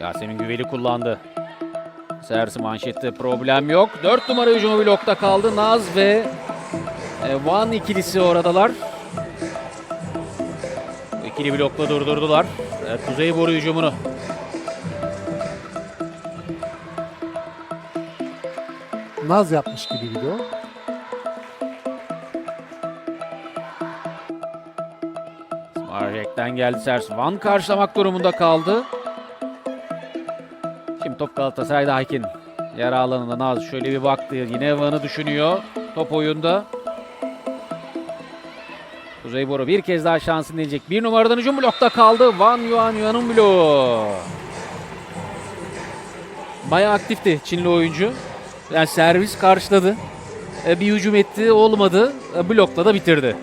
Yasemin Güveli kullandı. Servis manşette problem yok. 4 numara hücumu blokta kaldı. Naz ve e, Van ikilisi oradalar. İkili blokla durdurdular. E, Kuzey boru hücumunu. Naz yapmış gibi video. Marjek'ten geldi Sers. Van karşılamak durumunda kaldı. Top Galatasaray'da Hakin. Yer alanında Naz şöyle bir baktı. Yine Van'ı düşünüyor. Top oyunda. Kuzey Boru bir kez daha şansını deneyecek. Bir numaradan hücum blokta kaldı. Van Yuan Yuan'ın bloğu. Bayağı aktifti Çinli oyuncu. Yani servis karşıladı. E, Bir hücum etti olmadı. E, Blokla da bitirdi.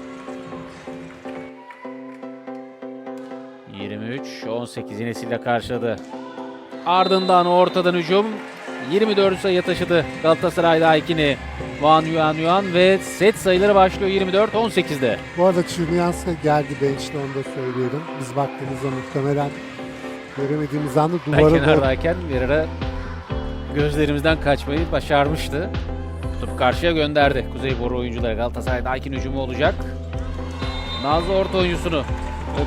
23-18 Nesil'le karşıladı. Ardından ortadan hücum 24 sayı taşıdı Galatasaray'da Aykin'i. Van Yuan Yuan ve set sayıları başlıyor 24-18'de. Bu arada Çırnıyanska geldi bench'te onu da söyleyelim. Biz baktığımızda muhtemelen göremediğimiz anda Ben duvara doğru kenardayken bir ara gözlerimizden kaçmayı başarmıştı. Tutup karşıya gönderdi. Kuzey Boru oyuncuları Galatasaray'da Aykin hücumu olacak. Nazlı orta oyuncusunu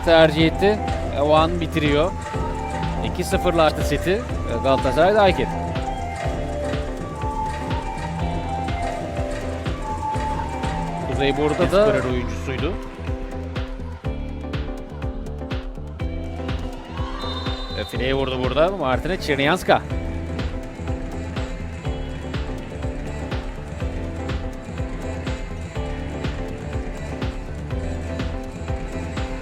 tercih etti. Van bitiriyor. 2-0'la açtı seti. Galatasaray'da Aykin. Kuzey burada da oyuncusuydu. Ve Fileye vurdu burada. Martina Çirniyanska.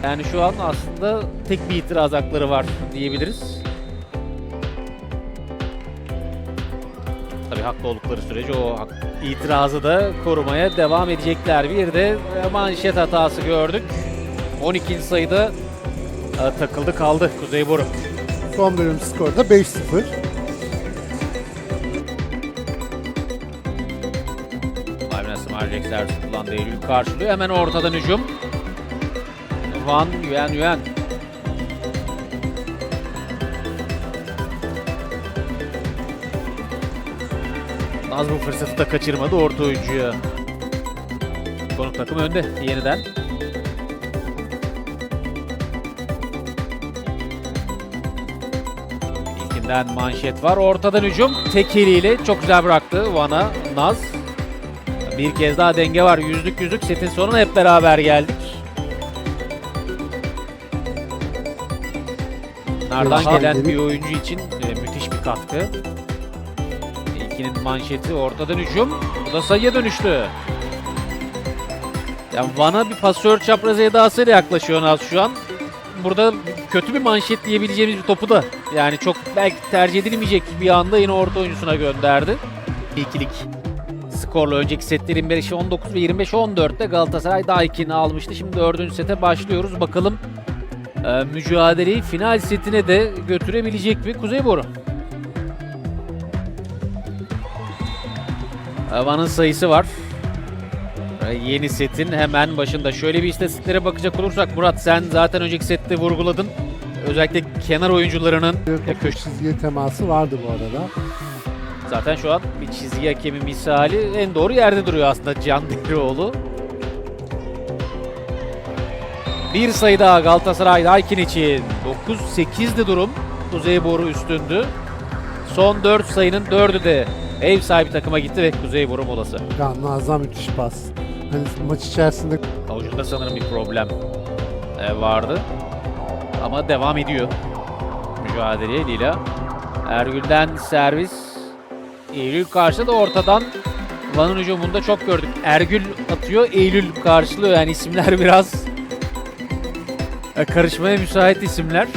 Yani şu an aslında tek bir itiraz hakları var diyebiliriz. Tabii haklı oldukları sürece o hak- itirazı da korumaya devam edecekler. Bir de e, manşet hatası gördük. 12. sayıda e, takıldı kaldı Kuzey Boru. son bölüm skoru da 5-0. Magnus Marjek servis kullandı. Eylül karşılıyor. Hemen ortadan hücum. Van Yuan Yuan. Naz bu fırsatı da kaçırmadı orta oyuncuya. Konuk takım önde yeniden. İlkinden manşet var. Ortadan hücum. Tek eliyle çok güzel bıraktı Van'a Naz. Bir kez daha denge var. Yüzlük yüzlük setin sonuna hep beraber geldik. Nereden Daha gelen bir oyuncu için e, müthiş bir katkı. İlkinin manşeti ortadan hücum. Bu da sayıya dönüştü. Yani Van'a bir pasör çapraz edasıyla yaklaşıyor Naz şu an. Burada kötü bir manşet diyebileceğimiz bir topu da yani çok belki tercih edilmeyecek bir anda yine orta oyuncusuna gönderdi. İkilik skorla önceki setlerin 5'i 19 ve 25-14'te Galatasaray daha ikini almıştı. Şimdi dördüncü sete başlıyoruz. Bakalım e, mücadeleyi final setine de götürebilecek mi Kuzey Boru? Van'ın sayısı var. E, Yeni setin hemen başında. Şöyle bir istatistiklere bakacak olursak Murat sen zaten önceki sette vurguladın. Özellikle kenar oyuncularının Köşe çizgiye teması vardı bu arada. Zaten şu an bir çizgi hakemi misali en doğru yerde duruyor aslında Can Derioğlu. Bir sayı daha Galatasaray Aykin için. 9-8'di durum. Kuzey Boru üstündü. Son 4 sayının 4'ü de ev sahibi takıma gitti ve Kuzey Boru molası. Ya muazzam müthiş pas. Hani maç içerisinde Avucunda sanırım bir problem e, vardı. Ama devam ediyor mücadeleye Lila. Ergül'den servis. Eylül karşıladı ortadan. Van'ın hücumunda çok gördük. Ergül atıyor, Eylül karşılıyor. Yani isimler biraz e, karışmaya müsait isimler.